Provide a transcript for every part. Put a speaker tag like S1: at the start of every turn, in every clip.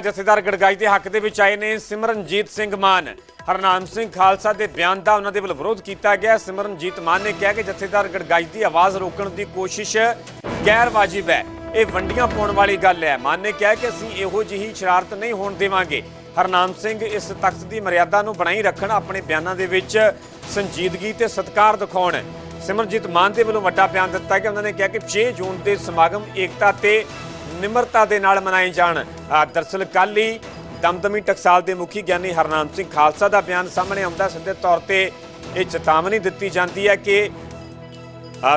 S1: ਜਥੇਦਾਰ ਗੜਗਾਈ ਦੇ ਹੱਕ ਦੇ ਵਿੱਚ ਆਏ ਨੇ ਸਿਮਰਨਜੀਤ ਸਿੰਘ ਮਾਨ। ਹਰਨਾਮ ਸਿੰਘ ਖਾਲਸਾ ਦੇ ਬਿਆਨ ਦਾ ਉਹਨਾਂ ਦੇ ਵੱਲੋਂ ਵਿਰੋਧ ਕੀਤਾ ਗਿਆ। ਸਿਮਰਨਜੀਤ ਮਾਨ ਨੇ ਕਿਹਾ ਕਿ ਜਥੇਦਾਰ ਗੜਗਾਈ ਦੀ ਆਵਾਜ਼ ਰੋਕਣ ਦੀ ਕੋਸ਼ਿਸ਼ ਗੈਰ ਵਾਜਿਬ ਹੈ। ਇਹ ਵੰਡੀਆਂ ਪਾਉਣ ਵਾਲੀ ਗੱਲ ਹੈ। ਮਾਨ ਨੇ ਕਿਹਾ ਕਿ ਅਸੀਂ ਇਹੋ ਜਿਹੀ ਸ਼ਰਾਰਤ ਨਹੀਂ ਹੋਣ ਦੇਵਾਂਗੇ। ਹਰਨਾਮ ਸਿੰਘ ਇਸ ਤਖਤ ਦੀ ਮਰਿਆਦਾ ਨੂੰ ਬਣਾਈ ਰੱਖਣ, ਆਪਣੇ ਬਿਆਨਾਂ ਦੇ ਵਿੱਚ ਸੰਜੀਦਗੀ ਤੇ ਸਤਿਕਾਰ ਦਿਖਾਉਣ। ਸਿਮਰਨਜੀਤ ਮਾਨ ਦੇ ਵੱਲੋਂ ਵੱਡਾ ਬਿਆਨ ਦਿੱਤਾ ਕਿ ਉਹਨਾਂ ਨੇ ਕਿਹਾ ਕਿ 6 ਜੂਨ ਦੇ ਸਮਾਗਮ ਏਕਤਾ ਤੇ ਨਿਮਰਤਾ ਦੇ ਨਾਲ ਮਨਾਏ ਜਾਣ। ਅ, ਦਰਅਸਲ ਕੱਲ੍ਹ ਹੀ ਦਮਦਮੀ ਟਕਸਾਲ ਦੇ ਮੁਖੀ ਗਿਆਨੀ ਹਰਨਾਮ ਸਿੰਘ ਖਾਲਸਾ ਦਾ ਬਿਆਨ ਸਾਹਮਣੇ ਆਉਂਦਾ ਸਿੱਧੇ ਤੌਰ ਤੇ ਇਹ ਚੇਤਾਵਨੀ ਦਿੱਤੀ ਜਾਂਦੀ ਹੈ ਕਿ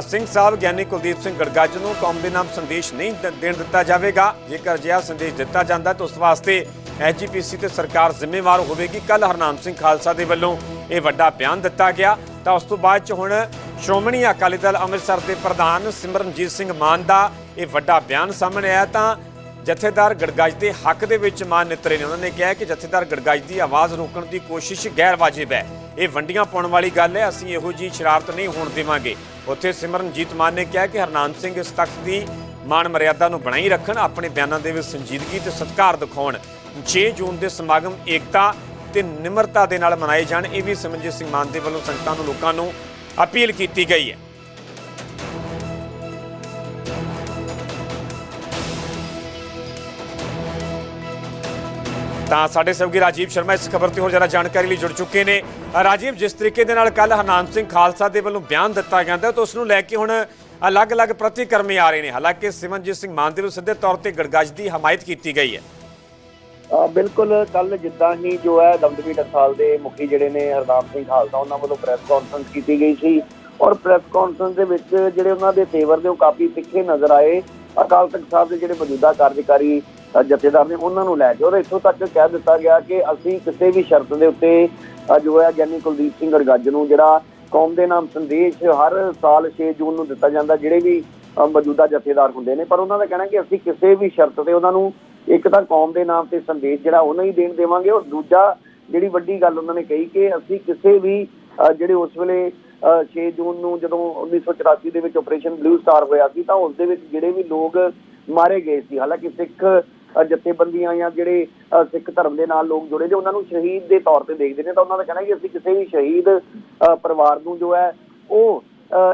S1: ਸਿੰਘ ਸਾਹਿਬ ਗਿਆਨੀ ਕੁਲਦੀਪ ਸਿੰਘ ਗੜਗਾਜ ਨੂੰ ਕੌਮ ਦੇ ਨਾਮ ਸੰਦੇਸ਼ ਨਹੀਂ ਦੇਣ ਦਿੱਤਾ ਜਾਵੇਗਾ। ਜੇਕਰ ਅਜਿਹਾ ਸੰਦੇਸ਼ ਦਿੱਤਾ ਜਾਂਦਾ ਤਾਂ ਉਸ ਵਾਸਤੇ ਐਜੀਪੀਸੀ ਤੇ ਸਰਕਾਰ ਜ਼ਿੰਮੇਵਾਰ ਹੋਵੇਗੀ। ਕੱਲ ਹਰਨਾਮ ਸਿੰਘ ਖਾਲਸਾ ਦੇ ਵੱਲੋਂ ਇਹ ਵੱਡਾ ਬਿਆਨ ਦਿੱਤਾ ਗਿਆ। ਤਾਂ ਉਸ ਤੋਂ ਬਾਅਦ ਚ ਹੁਣ ਸ਼੍ਰੋਮਣੀ ਅਕਾਲੀ ਦਲ ਅੰਮ੍ਰਿਤਸਰ ਦੇ ਪ੍ਰਧਾਨ ਸਿਮਰਨਜੀਤ ਸਿੰਘ ਮਾਨ ਦਾ ਇਹ ਵੱਡਾ ਬਿਆਨ ਸਾਹਮਣੇ ਆਇਆ ਤਾਂ ਜਥੇਦਾਰ ਗੜਗਾਜ ਦੇ ਹੱਕ ਦੇ ਵਿੱਚ ਮਾਨ ਨਿਤਰੇ ਨੇ। ਉਹਨਾਂ ਨੇ ਕਿਹਾ ਕਿ ਜਥੇਦਾਰ ਗੜਗਾਜ ਦੀ ਆਵਾਜ਼ ਰੋਕਣ ਦੀ ਕੋਸ਼ਿਸ਼ ਗੈਰ ਵਾਜਿਬ ਹੈ। ਇਹ ਵੰਡੀਆਂ ਪਾਉਣ ਵਾਲੀ ਗੱਲ ਹੈ, ਅਸੀਂ ਇਹੋ ਜੀ ਸ਼ਰਾਰਤ ਨਹੀਂ ਹੋਣ ਦੇਵਾਂਗੇ। ਉੱਥੇ ਸਿਮਰਨਜੀਤ ਮਾਨ ਨੇ ਕਿਹਾ ਕਿ ਹਰਨਾਮ ਸਿੰਘ ਇਸ ਤਖਤ ਦੀ ਮਾਨ ਮਰਿਆਦਾ ਨੂੰ ਬਣਾਈ ਰੱਖਣ, ਆਪਣੇ ਬਿਆਨਾਂ ਦੇ ਵਿੱਚ ਸੰਜੀਦਗੀ ਤੇ ਸਤਿਕਾਰ ਦਿਖਾਉਣ। 6 ਜੂਨ ਦੇ ਸਮਾਗਮ ਏਕਤਾ ਤੇ ਨਿਮਰਤਾ ਦੇ ਨਾਲ ਮਨਾਏ ਜਾਣ, ਇਹ ਵੀ ਸਿਮਰਨਜੀਤ ਸਿੰਘ ਮਾਨ ਦੇ ਵੱਲੋਂ ਸੰਗਤਾਂ ਨੂੰ ਲੋਕਾਂ ਨੂੰ ਅਪੀਲ ਕੀਤੀ ਗਈ ਹੈ। ਤਾਂ ਸਾਡੇ ਸਹਿਯੋਗੀ ਰਾਜੀਵ ਸ਼ਰਮਾ ਇਸ ਖਬਰ ਤੇ ਹੋਰ ਜ਼ਿਆਦਾ ਜਾਣਕਾਰੀ ਲਈ ਜੁੜ ਚੁੱਕੇ ਨੇ। ਰਾਜੀਵ, ਜਿਸ ਤਰੀਕੇ ਦੇ ਨਾਲ ਕੱਲ ਹਰਨਾਮ ਸਿੰਘ ਖਾਲਸਾ ਦੇ ਵੱਲੋਂ ਬਿਆਨ ਦਿੱਤਾ ਗਿਆ ਤਾਂ ਉਸ ਨੂੰ ਲੈ ਕੇ ਹੁਣ ਅਲੱਗ-ਅਲੱਗ ਪ੍ਰਤੀਕਰਮੀ ਆ ਰਹੇ ਨੇ। ਹਾਲਾਂਕਿ ਸਿਮਰਨਜੀਤ ਸਿੰਘ ਮਾਨ ਦੇ ਵੱਲੋਂ ਸਿੱਧੇ ਤੌਰ ਤੇ ਗੜਗੱਜ ਦੀ ਹਮਾਇਤ ਕੀਤੀ ਗਈ ਹੈ।
S2: ਬਿਲਕੁਲ ਕੱਲ ਜਿੱਦਾਂ ਹੀ ਜੋ ਹੈ ਦਮਦਮੀ ਟਕਸਾਲ ਦੇ ਮੁਖੀ ਜਿਹੜੇ ਨੇ ਹਰਨਾਮ ਸਿੰਘ ਖਾਲਸਾ, ਉਹਨਾਂ ਵੱਲੋਂ ਪ੍ਰੈਸ ਕਾਨਫਰੰਸ ਕੀਤੀ ਗਈ ਸੀ ਔਰ ਪ੍ਰੈਸ ਕਾਨਫਰੰਸ ਦੇ ਵਿੱਚ ਜਿਹੜੇ ਉਹਨਾਂ ਦੇ ਤੇਵਰ ਦੇ ਉਹ ਕਾਫੀ ਤਿੱਖੇ ਨਜ਼ਰ ਆਏ। ਅਕਾਲ ਤਖਤ ਸਾਹਿਬ ਦੇ ਜਿਹੜੇ ਮੌਜੂਦਾ ਕਾਰਜਕਾਰੀ ਜਥੇਦਾਰ ਨੇ ਉਹਨਾਂ ਨੂੰ ਲੈ ਕੇ ਔਰ ਇੱਥੋਂ ਤੱਕ ਕਹਿ ਦਿੱਤਾ ਗਿਆ ਕਿ ਅਸੀਂ ਕਿਸੇ ਵੀ ਸ਼ਰਤ ਦੇ ਉੱਤੇ ਜੋ ਹੈ ਗਿਆਨੀ ਕੁਲਦੀਪ ਸਿੰਘ ਗੜਗੱਜ ਨੂੰ ਜਿਹੜਾ ਕੌਮ ਦੇ ਨਾਮ ਸੰਦੇਸ਼ ਹਰ ਸਾਲ 6 ਜੂਨ ਨੂੰ ਦਿੱਤਾ ਜਾਂਦਾ ਜਿਹੜੇ ਵੀ ਮੌਜੂਦਾ ਜਥੇਦਾਰ ਹੁੰਦੇ ਨੇ। ਪਰ ਉਹਨਾਂ ਦਾ ਕਹਿਣਾ ਕਿ ਅਸੀਂ ਕਿਸੇ ਵੀ ਸ਼ਰਤ ਤੇ ਉਹਨਾਂ ਨੂੰ ਇੱਕ ਤਾਂ ਕੌਮ ਦੇ ਨਾਮ ਤੇ ਸੰਦੇਸ਼ ਜਿਹੜਾ ਉਹਨਾਂ ਹੀ ਦੇਣ ਦੇਵਾਂਗੇ। ਔਰ ਦੂਜਾ ਜਿਹੜੀ ਵੱਡੀ ਗੱਲ ਉਹਨਾਂ ਨੇ ਕਹੀ ਕਿ ਅਸੀਂ ਕਿਸੇ ਵੀ ਜਿਹੜੇ ਉਸ ਵੇਲੇ ਅ, 6 ਜੂਨ ਨੂੰ ਜਦੋਂ 1984 ਦੇ ਵਿੱਚ ਆਪਰੇਸ਼ਨ ਬਲੂ ਸਟਾਰ ਹੋਇਆ ਸੀ ਤਾਂ ਉਸ ਦੇ ਵਿੱਚ ਜਿਹੜੇ ਵੀ ਲੋਕ ਮਾਰੇ ਗਏ ਸੀ। ਹਾਲਾਂਕਿ ਸਿੱਖ ਜਥੇਬੰਦੀਆਂ ਜਾਂ ਜਿਹੜੇ ਸਿੱਖ ਧਰਮ ਦੇ ਨਾਲ ਲੋਕ ਜੁੜੇ ਨੇ ਉਹਨਾਂ ਨੂੰ ਸ਼ਹੀਦ ਦੇ ਤੌਰ ਤੇ ਦੇਖਦੇ ਨੇ ਤਾਂ ਉਹਨਾਂ ਦਾ ਕਹਿਣਾ ਕਿ ਅਸੀਂ ਕਿਸੇ ਵੀ ਸ਼ਹੀਦ ਪਰਿਵਾਰ ਨੂੰ ਜੋ ਹੈ ਉਹ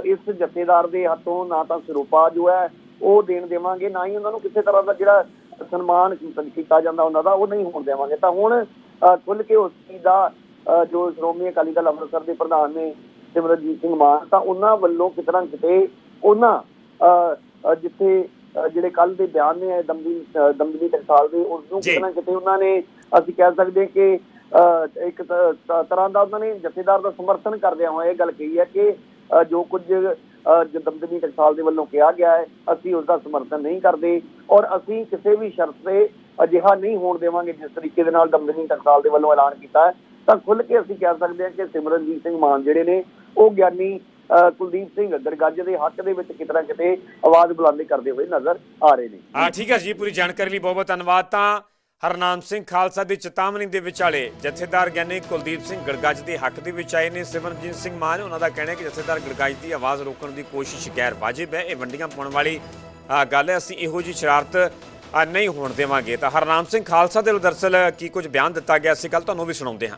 S2: ਇਸ ਜਥੇਦਾਰ ਦੇ ਹੱਥੋਂ ਨਾ ਤਾਂ ਸਰੂਪਾ ਜੋ ਹੈ ਉਹ ਦੇਣ ਦੇਵਾਂਗੇ ਨਾ ਹੀ ਉਹਨਾਂ ਨੂੰ ਕਿਸੇ ਤਰ੍ਹਾਂ ਦਾ ਜਿਹੜਾ ਸਨਮਾਨ ਕੀਤਾ- ਜਾਂਦਾ ਉਹਨਾਂ ਦਾ ਉਹ ਨਹੀਂ ਹੋਣ ਦੇਵਾਂਗੇ। ਤਾਂ ਹੁਣ ਅ, ਖੁੱਲ ਕੇ ਉਸ ਚੀਜ਼ ਦਾ ਅ, ਜੋ ਸ਼੍ਰੋਮਣੀ ਅਕਾਲੀ ਦਲ ਅੰਮ੍ਰਿਤਸਰ ਦੇ ਪ੍ਰਧਾਨ ਨੇ ਸਿਮਰਨਜੀਤ ਸਿੰਘ ਮਾਨ ਤਾਂ ਉਹਨਾਂ ਵੱਲੋਂ ਕਿਤਨਾ ਕਿਤੇ ਉਹਨਾਂ ਅ, ਜਿੱਥੇ ਜਿਹੜੇ ਕੱਲ ਦੇ ਬਿਆਨ ਨੇ ਦਮਦੀ ਅ, ਦਮਦਮੀ ਟਕਸਾਲ ਦੇ ਉਸ ਨੂੰ
S1: ਜੀ।
S2: ਕਿਤਨਾ ਕਿਤੇ ਉਹਨਾਂ ਨੇ ਅਸੀਂ ਕਹਿ ਸਕਦੇ ਹਾਂ ਕਿ ਇੱਕ ਤਰ੍ਹਾਂ ਦਾ ਉਹਨਾਂ ਨੇ ਜਥੇਦਾਰ ਦਾ ਸਮਰਥਨ ਕਰਦਿਆਂ ਹੋਇਆ ਇਹ ਗੱਲ ਕਹੀ ਹੈ ਕਿ ਜੋ ਕੁਝ ਅ, ਜੋ ਦਮਦਮੀ ਟਕਸਾਲ ਦੇ ਵੱਲੋਂ ਕਿਹਾ ਗਿਆ ਹੈ ਅਸੀਂ ਉਸ ਦਾ ਸਮਰਥਨ ਨਹੀਂ ਕਰਦੇ ਔਰ ਅਸੀਂ ਕਿਸੇ ਵੀ ਸ਼ਰਤ ਤੇ ਅਜਿਹਾ ਨਹੀਂ ਹੋਣ ਦੇਵਾਂਗੇ ਜਿਸ ਤਰੀਕੇ ਦੇ ਨਾਲ ਦਮਦਮੀ ਟਕਸਾਲ ਦੇ ਵੱਲੋਂ ਐਲਾਨ ਕੀਤਾ ਹੈ ਤਾਂ ਖੁੱਲ ਕੇ ਅਸੀਂ ਕਹਿ ਸਕਦੇ ਹਾਂ ਕਿ ਸਿਮਰਨਜੀਤ ਸਿੰਘ ਮਾਨ ਜਿਹੜੇ ਨੇ ਉਹ ਗਿਆਨੀ ਕੁਲਦੀਪ ਸਿੰਘ ਗੜਗੱਜ ਦੇ ਹੱਕ ਦੇ ਵਿੱਚ ਕਿਤਨਾ ਕਿਤੇ ਆਵਾਜ਼ ਬੁਲੰਦ ਕਰਦੇ ਹੋਏ ਨਜ਼ਰ ਆ ਰਹੇ ਨੇ।
S1: ਆ ਠੀਕ ਹੈ ਜੀ, ਪੂਰੀ ਜਾਣਕਾਰੀ ਲਈ ਬਹੁਤ ਬਹੁਤ ਧੰਨਵਾਦ। ਤਾਂ ਹਰਨਾਮ ਸਿੰਘ ਖਾਲਸਾ ਦੀ ਚੇਤਾਵਨੀ ਦੇ ਵਿਚਾਲੇ ਜਥੇਦਾਰ ਗਿਆਨੀ ਕੁਲਦੀਪ ਸਿੰਘ ਗੜਗੱਜ ਦੇ ਹੱਕ ਦੇ ਵਿੱਚ ਆਏ ਨੇ। ਸਿਮਰਨਜੀਤ ਸਿੰਘ ਮਾਨ, ਉਹਨਾਂ ਦਾ ਕਹਿਣਾ ਹੈ ਕਿ ਜਥੇਦਾਰ ਗੜਗੱਜ ਦੀ ਆਵਾਜ਼ ਰੋਕਣ ਦੀ ਕੋਸ਼ਿਸ਼ ਗੈਰ ਵਾਜਿਬ ਹੈ। ਇਹ ਵੰਡੀਆਂ ਪਾਉਣ ਵਾਲੀ ਗੱਲ ਹੈ। ਅਸੀਂ ਇਹੋ ਜੀ ਸ਼ਰਾਰਤ ਨਹੀਂ ਹੋਣ ਦੇਵਾਂਗੇ। ਤਾਂ ਹਰਨਾਮ ਸਿੰਘ ਖਾਲਸਾ ਦੇ ਵੱਲੋਂ ਕੀ ਕੁਝ ਬਿਆਨ ਦਿੱਤਾ ਗਿਆ ਸੀ? ਕੱਲ ਤੁਹਾਨੂੰ ਵੀ ਸੁਣਾਉਂਦੇ ਹਾਂ।